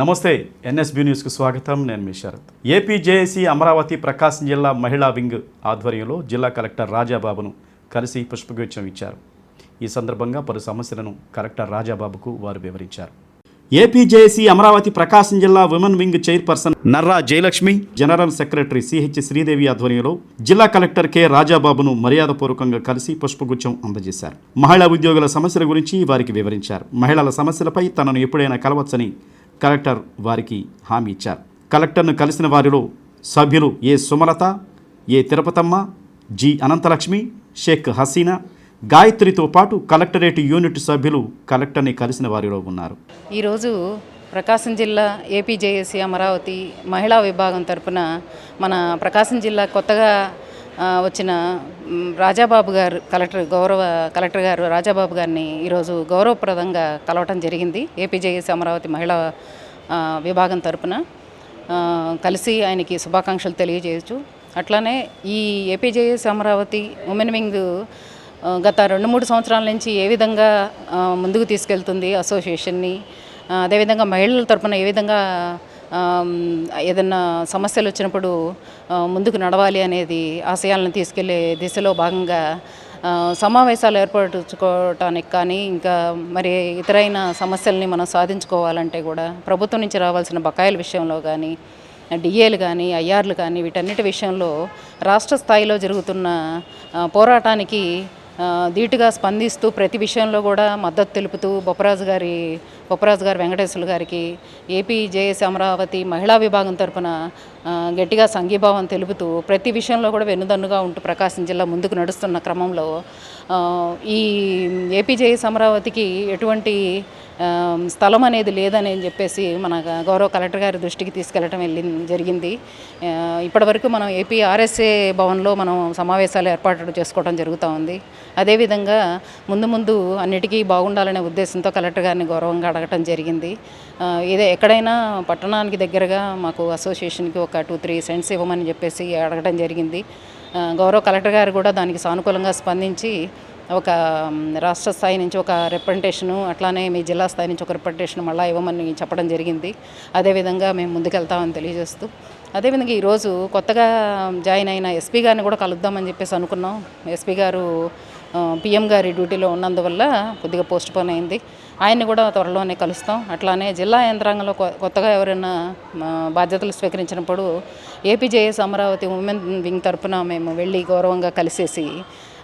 నమస్తే ఎన్ఎస్బి న్యూస్కు స్వాగతం. నేను మీ శరత్. ఏపీ జేఏసీ అమరావతి ప్రకాశం జిల్లా మహిళా వింగ్ ఆధ్వర్యంలో జిల్లా కలెక్టర్ రాజాబాబును కలిసి పుష్పగుచ్చం ఇచ్చారు. ఈ సందర్భంగా పలు సమస్యలను కలెక్టర్ రాజాబాబుకు వారు వివరించారు. ఏపీ జేఏసీ అమరావతి ప్రకాశం జిల్లా women wing chairperson Narra Jayalakshmi general secretary CH Sridevi ఆధ్వర్యంలో జిల్లా కలెక్టర్ కె రాజాబాబును మర్యాదపూర్వకంగా కలిసి పుష్పగుచ్చం అందజేశారు. మహిళా ఉద్యోగుల సమస్యల గురించి వారికి వివరించారు. మహిళల సమస్యలపై తనను ఎప్పుడైనా కలవచ్చని కలెక్టర్ వారికి హామీ ఇచ్చారు. కలెక్టర్ను కలిసిన వారిలో సభ్యులు A Sumalatha A Tirupatamma G Ananthalakshmi Sheikh Haseena గాయత్రితో పాటు కలెక్టరేట్ యూనిట్ సభ్యులు కలెక్టర్ని కలిసిన వారిలో ఉన్నారు. ఈరోజు ప్రకాశం జిల్లా ఏపీజేఏసీ అమరావతి మహిళా విభాగం తరపున మన ప్రకాశం జిల్లా కొత్తగా వచ్చిన రాజాబాబు గారు కలెక్టర్ గౌరవ కలెక్టర్ గారు రాజాబాబు గారిని ఈరోజు గౌరవప్రదంగా కలవటం జరిగింది. ఏపీజేఎస్ అమరావతి మహిళా విభాగం తరపున. కలిసి ఆయనకి శుభాకాంక్షలు తెలియజేయచ్చు. అట్లానే ఈ ఏపీజేఎస్ అమరావతి ఉమెన్ వింగ్ గత రెండు మూడు సంవత్సరాల నుంచి ఏ విధంగా ముందుకు తీసుకెళ్తుంది అసోసియేషన్ని. అదేవిధంగా మహిళల తరపున ఏ విధంగా ఏదన్నా సమస్యలు వచ్చినప్పుడు ముందుకు నడవాలి అనేది ఆశయాలను తీసుకెళ్ళే దిశలో భాగంగా సమావేశాలు ఏర్పరచుకోవటానికి కానీ ఇంకా మరి ఇతరైన సమస్యల్ని మనం సాధించుకోవాలంటే కూడా ప్రభుత్వం నుంచి రావాల్సిన బకాయిల విషయంలో కానీ డిఏలు కానీ ఐఆర్లు కానీ వీటన్నిటి విషయంలో రాష్ట్ర స్థాయిలో జరుగుతున్న పోరాటానికి ధీటుగా స్పందిస్తూ ప్రతి విషయంలో కూడా మద్దతు తెలుపుతూ బొప్పరాజు గారి బొప్పరాజు గారి వెంకటేశ్వర గారికి ఏపీ జేఎస్ అమరావతి మహిళా విభాగం తరపున గట్టిగా సంఘీభావం తెలుపుతూ ప్రతి విషయంలో కూడా వెన్నుదన్నుగా ఉంటూ ప్రకాశం జిల్లా ముందుకు నడుస్తున్న క్రమంలో ఈ ఏపీజే అమరావతికి ఎటువంటి స్థలం అనేది లేదని చెప్పేసి మన గౌరవ కలెక్టర్ గారి దృష్టికి తీసుకెళ్ళటం వెళ్ళి జరిగింది. ఇప్పటివరకు మనం ఏపీ ఆర్ఎస్ఏ భవన్లో మనం సమావేశాలు ఏర్పాటు చేసుకోవడం జరుగుతూ ఉంది. అదేవిధంగా ముందు ముందు అన్నిటికీ బాగుండాలనే ఉద్దేశంతో కలెక్టర్ గారిని గౌరవంగా అడగటం జరిగింది. ఇదే ఎక్కడైనా పట్టణానికి దగ్గరగా మాకు అసోసియేషన్కి ఒక టూ త్రీ సెంట్స్ ఇవ్వమని చెప్పేసి అడగడం జరిగింది. గౌరవ కలెక్టర్ గారు కూడా దానికి సానుకూలంగా స్పందించి ఒక రాష్ట్ర స్థాయి నుంచి ఒక రిప్రజెంటేషను అట్లానే మీ జిల్లా స్థాయి నుంచి ఒక రిప్రజెంటేషన్ మళ్ళీ ఇవ్వమని చెప్పడం జరిగింది. అదేవిధంగా మేము ముందుకెళ్తామని తెలియజేస్తూ. అదేవిధంగా ఈరోజు కొత్తగా జాయిన్ అయిన ఎస్పీ గారిని కూడా కలుద్దామని చెప్పేసి అనుకున్నాం. ఎస్పీ గారు పిఎం గారి డ్యూటీలో ఉన్నందువల్ల కొద్దిగా పోస్ట్ పోన్ అయింది. ఆయన్ని కూడా త్వరలోనే కలుస్తాం. అట్లానే జిల్లా యంత్రాంగంలో కొ- కొత్తగా ఎవరైనా బాధ్యతలు స్వీకరించినప్పుడు ఏపీజేఎస్ అమరావతి ఉమెన్ వింగ్ తరఫున మేము వెళ్ళి గౌరవంగా కలిసేసి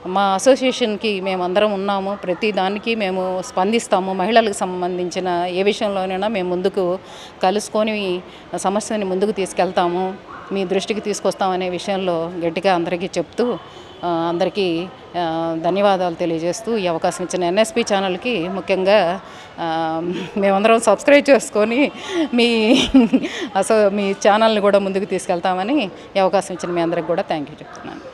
మా అసోసియేషన్కి మేమందరం ఉన్నాము. ప్రతి దానికి మేము స్పందిస్తాము. మహిళలకు సంబంధించిన ఏ విషయంలోనైనా మేము ముందుకు కలుసుకొని సమస్యని ముందుకు తీసుకెళ్తాము. మీ దృష్టికి తీసుకొస్తామనే విషయంలో గట్టిగా అందరికీ చెప్తూ అందరికీ ధన్యవాదాలు తెలియజేస్తూ ఈ అవకాశం ఇచ్చిన ఎన్ఎస్పి ఛానల్కి ముఖ్యంగా మేమందరం సబ్స్క్రైబ్ చేసుకొని మీ అసలు మీ ఛానల్ని కూడా ముందుకు తీసుకెళ్తామని ఈ అవకాశం ఇచ్చిన మీ అందరికి కూడా థ్యాంక్ యూ చెప్తున్నాను.